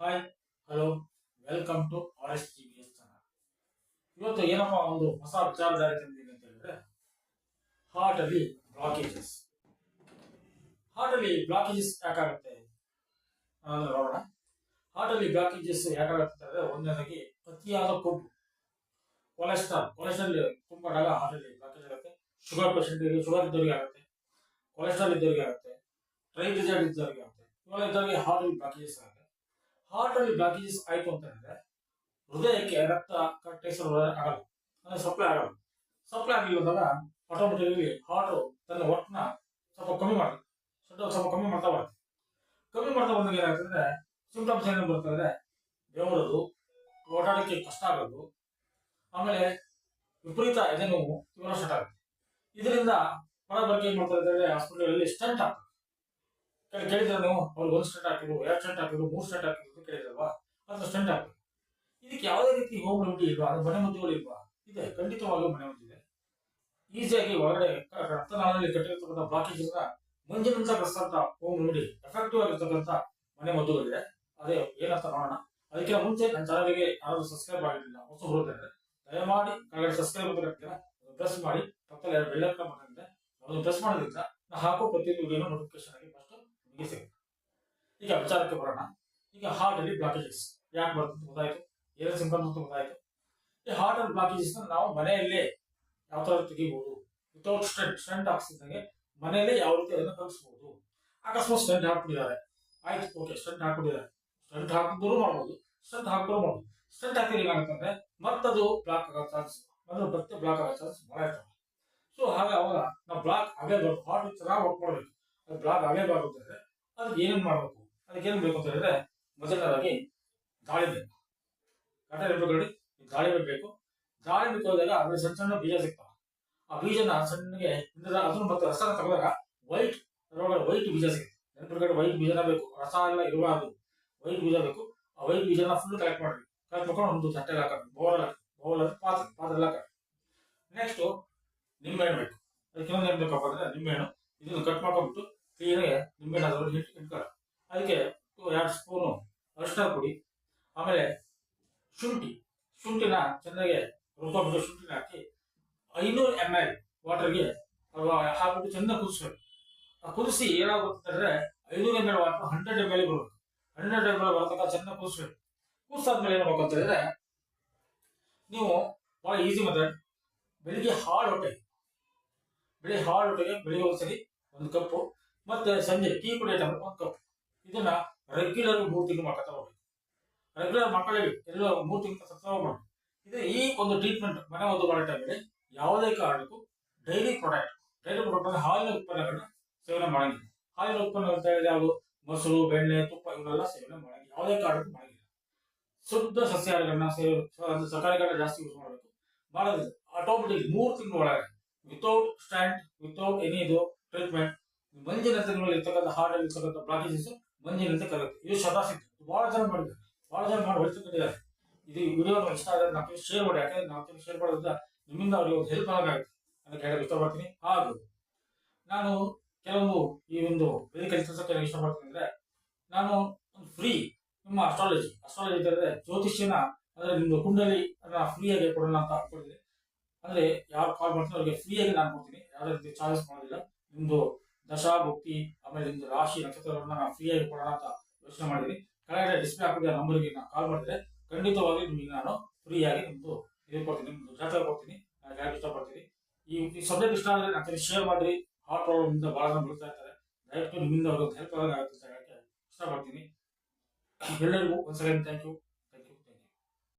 Hi hello welcome to R S T S channel ಇವತ್ತು ಏನಪ್ಪ ಒಂದು ಹೊಸ ವಿಚಾರಧಾರೆ ತಂದಿದ್ದೀನಿ ಅಂತ ಹೇಳಿದ್ರೆ ಹಾರ್ಟ್ ಅಲ್ಲಿ ಬ್ಲಾಕೇಜಸ್ ಹಾರ್ಟ್ ಅಲ್ಲಿ ಬ್ಲಾಕೇಜಸ್ ಯಾಕಾಗುತ್ತೆ ನೋಡೋಣ. ಹಾರ್ಟ್ ಅಲ್ಲಿ ಬ್ಲಾಕೇಜಸ್ ಯಾಕಾಗುತ್ತೆ ಅಂದ್ರೆ ಒಂದನೇದಾಗಿ ಅತಿಯಾದ ಕೊಬ್ಬು. ಕೊಲೆಸ್ಟ್ರಾಲ್ ಕೊಲೆಸ್ಟ್ರಾಲ್ ತುಂಬಿಕೊಂಡಾಗ ಹಾರ್ಟ್ ಅಲ್ಲಿ ಬ್ಲಾಕೇಜ್ ಆಗುತ್ತೆ. ಶುಗರ್ ಪೇಷಂಟ್ ಶುಗರ್ ಇದ್ದವರಿಗೆ ಆಗುತ್ತೆ. ಕೊಲೆಸ್ಟ್ರಾಲ್ ಇದ್ದವರಿಗೆ ಆಗುತ್ತೆ. ಟ್ರೈಗ್ಲಿಸೈಡ್ ಇದ್ದವರಿಗೆ ಆಗುತ್ತೆ. ಇವೆಲ್ಲ ಇದ್ದವರಿಗೆ ಹಾರ್ಟ್ ಅಲ್ಲಿ ಬ್ಲಾಕೇಜಸ್ ಆಗುತ್ತೆ. ಹಾರ್ಟ್ ಅಲ್ಲಿ ಬ್ಲಾಕೇಜಸ್ ಆಯ್ತು ಅಂತ ಹೇಳಿದ್ರೆ ಹೃದಯಕ್ಕೆ ರಕ್ತ ಕರೆಕ್ಟಾಗಿ ಆಗಲ್ಲ. ಅಂದ್ರೆ ಸಪ್ಲೈ ಆಗಲ್ಲ. ಸಪ್ಲೈ ಆಗಿಲ್ಲದಾಗ ಆಟೋಮೆಟಿಕಲಿ ಹಾರ್ಟ್ ತನ್ನ ಒಟ್ಟನ ಸ್ವಲ್ಪ ಕಮ್ಮಿ ಮಾಡುತ್ತೆ ಸ್ವಲ್ಪ ಸ್ವಲ್ಪ ಕಮ್ಮಿ ಮಾಡ್ತಾ ಬರುತ್ತೆ. ಕಮ್ಮಿ ಮಾಡ್ತಾ ಬಂದಾಗ ಏನಾಗ್ತದೆ ಸಿಂಪ್ಟಮ್ಸ್ ಏನೇನು ಬರ್ತದೆ ಬೆವರೋದು ಓಡಾಡೋಕ್ಕೆ ಕಷ್ಟ ಆಗೋದು, ಆಮೇಲೆ ವಿಪರೀತ ಎದೆ ನೋವು, ಇವೆಲ್ಲ ಸ್ಟಾರ್ಟ್ ಆಗುತ್ತೆ. ಇದರಿಂದ ಹೊರ ಬರ್ಕೆ ಏನ್ ಮಾಡ್ತಾರೆ ಅಂತಂದ್ರೆ ಹಾಸ್ಪಿಟಲ್ ಸ್ಟಂಟ್ ಕೇಳಿ ಕೇಳಿದ್ರೆ ನೀವು? ಅವ್ರಿಗೆ ಒಂದು ಸ್ಟಂಟ್ ಹಾಕಿದ್ರು, ಎರಡು ಸ್ಟಂಟ್ ಹಾಕಿದ್ರು, ಮೂರು ಸ್ಟಂಟ್ ಹಾಕಿದ್ರು ಕೇಳಿದ್ರಲ್ವಾ? ಅದು ಸ್ಟಂಟ್ ಹಾಕಿದ್ರು ಇದಕ್ಕೆ ಯಾವುದೇ ರೀತಿ ಹೋಮ್ ರೆಮಿಡಿ ಇಲ್ವಾ? ಅದು ಮನೆ ಮದ್ದುಗಳು ಇಲ್ವಾ? ಇದೆ, ಖಂಡಿತವಾಗ್ಲೂ ಮನೆ ಮದ್ದಿದೆ ಈಸಿಯಾಗಿ ಒಳಗಡೆ ರಕ್ತನಾಳದಲ್ಲಿ ಕಟ್ಟಿರ್ತಕ್ಕಂಥ ಬ್ಲಾಕೇಜ್ ಮಂಜಿನಿಂದ ಕಳಿಸ್ತಂತ ಹೋಮ್ ರೆಮಿಡಿ ಎಫೆಕ್ಟಿವ್ ಆಗಿರ್ತಕ್ಕಂಥ ಮನೆ ಮದ್ದುಗಳಿದೆ ಅದೇ, ಏನಂತ ನೋಡೋಣ. ಅದಕ್ಕೆ ಮುಂಚೆ ನನ್ನ ಚಾನಲ್ಗೆ ಯಾರಾದ್ರೂ ಸಬ್ಸ್ಕ್ರೈಬ್ ಆಗಿರಲಿಲ್ಲ, ಹೊಸ ಬರುತ್ತೆ ದಯಮಾಡಿ ಕೆಳಗಡೆ ಸಬ್ಸ್ಕ್ರೈಬ್ ಅಂತ ಪ್ರೆಸ್ ಮಾಡಿ. ಪಕ್ಕದಲ್ಲಿ ಎರಡು ಬೆಳ್ಳಕ್ಕ ಅದನ್ನು ಪ್ರೆಸ್ ಮಾಡೋದ್ರಿಂದ ನಾ ಹಾಕೋ ಪ್ರತಿಯೊಂದು ವಿಡಿಯೋನ ನೋಟಿಫಿಕೇಶನ್ ಈಗ ವಿಚಾರಕ್ಕೆ ಬರೋಣ. ಈಗ ಹಾರ್ಟ್ ಅಲ್ಲಿ ಬ್ಲಾಕೇಜಸ್ ಯಾಕೆ ಬರುತ್ತೆ ಅಂತ ಗೊತ್ತಾಯ್ತು? ಏನೋ ಸಿಂಪಲ್ ಅಂತ ಗೊತ್ತಾಯ್ತು. ಈ ಹಾರ್ಟ್ ಅಲ್ಲಿ ಬ್ಲಾಕೇಜಸ್ ನಾವು ಮನೆಯಲ್ಲೇ ಯಾವ ತರ ತೆಗಿಬಹುದು ವಿತೌಟ್ ಸ್ಟೆಂಟ್ ಸ್ಟೆಂಟ್ ಹಾಕ್ಸಿದಂಗೆ ಮನೆಯಲ್ಲೇ ಯಾವ ರೀತಿ ಅದನ್ನು ಕಲಿಸಬಹುದು ಅಕಸ್ಮಾತ್ ಸ್ಟೆಂಟ್ ಹಾಕ್ಬಿಟ್ಟಿದ್ದಾರೆ. ಆಯ್ತು ಓಕೆ ಸ್ಟೆಂಟ್ ಹಾಕ್ಬಿಟ್ಟಿದ್ದಾರೆ. ಸ್ಟೆಂಟ್ ಹಾಕಿದ್ರು ಮಾಡ್ಬೋದು ಸ್ಟೆಂಟ್ ಹಾಕಿದ್ರು ಮಾಡ್ಬೋದು. ಸ್ಟೆಂಟ್ ಹಾಕಿದ್ರೆ ಏನಾಗುತ್ತಂದ್ರೆ ಮತ್ತದು ಬ್ಲಾಕ್ ಆಗೋ ಚಾನ್ಸ್ ಅಂದ್ರೆ ಮತ್ತೆ ಬ್ಲಾಕ್ ಆಗೋ ಚಾನ್ಸ್ ಬಹಳ ಇರ್ತವೆ ಸೊ ಹಾಗೆ ಅವಾಗ ನಾವು ಬ್ಲಾಕ್ ಆಗೇ ಆಗಲೇಬಾರ್ದು ಹಾರ್ಟ್ ಚೆನ್ನಾಗಿ ವರ್ಕ್ ಮಾಡಬೇಕು. ಅದು ಬ್ಲಾಕ್ ಆಗೇ ಅಂತಂದ್ರೆ ಅದಕ್ಕೆ ಏನೇನು ಮಾಡಬೇಕು? ಅದಕ್ಕೆ ಏನು ಬೇಕು ಅಂತ ಹೇಳಿದ್ರೆ, ಮೊದಲನೇದಾಗಿ ದಾಳಿಂಬೆ ಕಟ್ಟೆ ನೋಡಿ ದಾಳಿಂಬೆ ಬೇಕು ದಾಳಿಂಬೆ ಹೋದಾಗ ಅದ್ರ ಸಣ್ಣ ಸಣ್ಣ ಬೀಜ ಸಿಗ್ತಾವ. ಆ ಬೀಜನ ಸಣ್ಣಗೆ ಅದನ್ನು ಮತ್ತೆ ರಸ ತೆಗೆದಾಗ ವೈಟ್ ಅದರೊಳಗಡೆ ವೈಟ್ ಬೀಜ ಸಿಗುತ್ತೆ. ನೆನಪಿರ್ಗಡೆ ವೈಟ್ ಬೀಜನ ಬೇಕು. ರಸ ಎಲ್ಲ ಇರಬಾರ್ದು ವೈಟ್ ಬೀಜ ಬೇಕು. ಆ ವೈಟ್ ಬೀಜನ ಫುಲ್ ಕಲೆಕ್ಟ್ ಮಾಡಿ ಕಲೆಕ್ಟ್ ಮಾಡ್ಕೊಂಡು ಒಂದು ತಟ್ಟೆ ಹಾಕಿ ಬೌಲ್ ಬೌಲ್ ಪಾತ್ರೆ ಪಾತ್ರೆ ಹಾಕಿ ನೆಕ್ಸ್ಟ್ ನಿಂಬೆಹಣ್ಣು ಬೇಕು. ಅದಕ್ಕೆ ಇನ್ನೊಂದು ಏನು ಬೇಕಪ್ಪ ಅಂದ್ರೆ ನಿಂಬೆಹಣ್ಣು ಇದನ್ನು ಕಟ್ ಮಾಡ್ಕೊಂಡ್ಬಿಟ್ಟು ಕ್ಲೀನಾಗಿ ನಿಂಬೆಹಣ್ಣು ಅದರಲ್ಲಿ ಹಿಟ್ಟು ಇಟ್ಕೊಳ್ಳಿ ಅದಕ್ಕೆ ಎರಡು ಸ್ಪೂನು ಅರಿಶಿನ ಪುಡಿ, ಆಮೇಲೆ ಶುಂಠಿ. ಶುಂಠಿನ ಚೆನ್ನಾಗಿ ರುಬ್ಕೊಂಡ್ಬಿಟ್ಟು ಶುಂಠಿನ ಹಾಕಿ ಐನೂರು ಎಂ ಎಲ್ ವಾಟರ್ಗೆ ಹಾಕ್ಬಿಟ್ಟು ಚೆನ್ನಾಗಿ ಕುದಿಸ್ಬೇಕು. ಕುದಿಸಿ ಏನಾಗುತ್ತೆ ಅಂದರೆ ಐನೂರು M L water hundred M L ಬರುತ್ತೆ. ಹಂಡ್ರೆಡ್ ಎಂ ಎಲ್ ಬರತಕ್ಕ ಚೆನ್ನಾಗಿ ಕುದಿಸ್ಬೇಕು. ಕುದಿಸಾದ್ಮೇಲೆ ಏನು ಮಾಡ್ಬೇಕು ಅಂದರೆ ನೀವು ಭಾಳ ಈಸಿ ಮೆಥಡ್. ಬೆಳಿಗ್ಗೆ ಹಾಳು ಹೊಟ್ಟೆ ಬೆಳಿಗ್ಗೆ ಹಾಳು ಹೊಟ್ಟೆಗೆ ಬೆಳಿಗ್ಗೆ ಒಂದ್ಸರಿ ಒಂದು ಕಪ್ಪು ಮತ್ತೆ ಸಂಜೆ ಟೀ ಕುಡಿಯೋ ಟೈಮ್ ಒಂದು ಕಪ್ ಇದನ್ನ ರೆಗ್ಯುಲರ್ ಮೂರು ತಿಂಗಳು ಮಾಡ್ಕೊತಾ ಹೋಗ್ಬೇಕು ರೆಗ್ಯುಲರ್ ಮಕ್ಕಳಿಗೆ ಎಲ್ಲ ಮೂರು ತಿಂಗಳು ಸತ್ತ ಹೋಗ್ಬೇಕು ಇದು ಈ ಒಂದು ಟ್ರೀಟ್ಮೆಂಟ್ ಮನೆ ಒಂದು ಮಾಡೋ ಟೈಮಲ್ಲಿ ಯಾವುದೇ ಕಾರಣಕ್ಕೂ ಡೈರಿ ಪ್ರಾಡಕ್ಟ್ ಡೈರಿ ಪ್ರಾಡಕ್ಟ್ ಅಂದ್ರೆ ಹಾಲಿನ ಉತ್ಪನ್ನಗಳನ್ನ ಸೇವನೆ ಮಾಡಂಗಿಲ್ಲ. ಹಾಲಿನ ಉತ್ಪನ್ನ ಅಂತ ಹೇಳಿದ್ರೆ ಯಾವುದು? ಮೊಸರು, ಬೆಣ್ಣೆ, ತುಪ್ಪ ಇವನ್ನೆಲ್ಲ ಸೇವನೆ ಮಾಡಂಗಿಲ್ಲ. ಯಾವುದೇ ಕಾರಣಕ್ಕೂ ಮಾಡಿಲ್ಲ ಶುದ್ಧ ಸಸ್ಯಾಹಾರಗಳನ್ನ ಸೇವೆ ಸಕಾರಗಳನ್ನ ಜಾಸ್ತಿ ಯೂಸ್ ಮಾಡಬೇಕು. ಮಾಡೋದಿಲ್ಲ. ಆಟೋಮೆಟಿಕ್ ಮೂರು ತಿಂಗಳ ಒಳಗೆ ವಿತೌಟ್ ಸ್ಟ್ಯಾಂಡ್ ವಿತೌಟ್ ಎನಿ ಇದು ಟ್ರೀಟ್ಮೆಂಟ್ ಮಂಜಿನ ರಥಗಳಲ್ಲಿ ಇರ್ತಕ್ಕಂಥ ಹಾಡಲ್ಲಿ ಇರ್ತಕ್ಕಂಥ ಬ್ಲಾಕೇಜಸ್ ಮಂಜಿನಂತೆ ಕರೆಯುತ್ತೆ. ಇದು ಶತಾಸಿದ್ಧ ಬಹಳ ಜನ ಮಾಡಿದ್ರು ಬಹಳ ಜನ ಮಾಡಿ ಹೊಳಿತುಕೊಂಡಿದ್ದಾರೆ ಇದು ವಿಡಿಯೋ ಇಷ್ಟ ಆದರೆ ನಾವು ಶೇರ್ ಮಾಡಿ. ಯಾಕಂದ್ರೆ ನಾವು ಶೇರ್ ಮಾಡೋದ್ರಿಂದ ನಿಮ್ಮಿಂದ ಅವ್ರಿಗೆ ಒಂದು ಹೆಲ್ಪ್ ಆಗುತ್ತೆ. ಅದಕ್ಕೆ ಹೇಳಕ್ಕೆ ಇಷ್ಟಪಡ್ತೀನಿ. ಹಾಗೂ ನಾನು ಕೆಲವೊಂದು ಈ ಒಂದು ವೇದಿಕೆ ಕೆಲಸಕ್ಕೆ ಇಷ್ಟಪಡ್ತೀನಿ ಅಂದ್ರೆ ನಾನು ಒಂದು ಫ್ರೀ ನಿಮ್ಮ ಅಸ್ಟ್ರಾಲಜಿ ಅಸ್ಟ್ರಾಲಜಿ ಅಂತಂದ್ರೆ ಜ್ಯೋತಿಷ್ಯನ ಅಂದರೆ ನಿಮ್ಮದು ಕುಂಡಲಿ ಅದನ್ನ ಫ್ರೀಯಾಗಿ ಕೊಡೋಣ ಅಂತ ಅನ್ಕೊಂಡಿದ್ದೀನಿ ಅಂದ್ರೆ ಯಾರು ಕಾಲ್ ಮಾಡ್ತೀನಿ ಅವ್ರಿಗೆ ಫ್ರೀಯಾಗಿ ನಾನು ಕೊಡ್ತೀನಿ. ಯಾವುದೇ ರೀತಿ ಚಾರ್ಜಸ್ ಮಾಡೋದಿಲ್ಲ. ನಿಮ್ದು ದಶಾ ಭಕ್ತಿ ಆಮೇಲೆ ನಿಮ್ದು ರಾಶಿ, ನಕ್ಷತ್ರಗಳನ್ನ ನಾನು ಫ್ರೀಯಾಗಿ ಕೊಡೋಣ ಅಂತ ಯೋಚನೆ ಮಾಡಿದ್ವಿ. ಕೆಳಗಡೆ ಡಿಸ್ಪ್ಲೇ ಹಾಕಿದ ನಂಬರ್ಗೆ ನಾನು ಕಾಲ್ ಮಾಡಿದ್ರೆ ಖಂಡಿತವಾಗಿ ನಿಮಗೆ ನಾನು ಫ್ರೀಯಾಗಿ ನಿಮ್ದು ಇದು ಕೊಡ್ತೀನಿ, ನಿಮ್ದು ಜಾತಕ ಕೊಡ್ತೀನಿ ಯಾಕೆ ಇಷ್ಟಪಡ್ತೀನಿ. ಈ ಈ ಸಬ್ಜೆಕ್ಟ್ ಇಷ್ಟ ಆದರೆ ನಾನು ಶೇರ್ ಮಾಡಿ ಹಾರ್ಟ್ ಪ್ರಾಬ್ಲಮ್ ಇಂದ ಬಹಳ ಜನ ಬೀಳ್ತಾ ಇರ್ತಾರೆ. ದಯವಿಟ್ಟು ನಿಮ್ಮಿಂದ ಅವ್ರಿಗೆ ಹೆಲ್ಪ್ ಆಗುತ್ತೆ ಅಂತ ಇಷ್ಟಪಡ್ತೀನಿ. ಎಲ್ಲರಿಗೂ ಒಂದ್ಸಲ ಥ್ಯಾಂಕ್ ಯು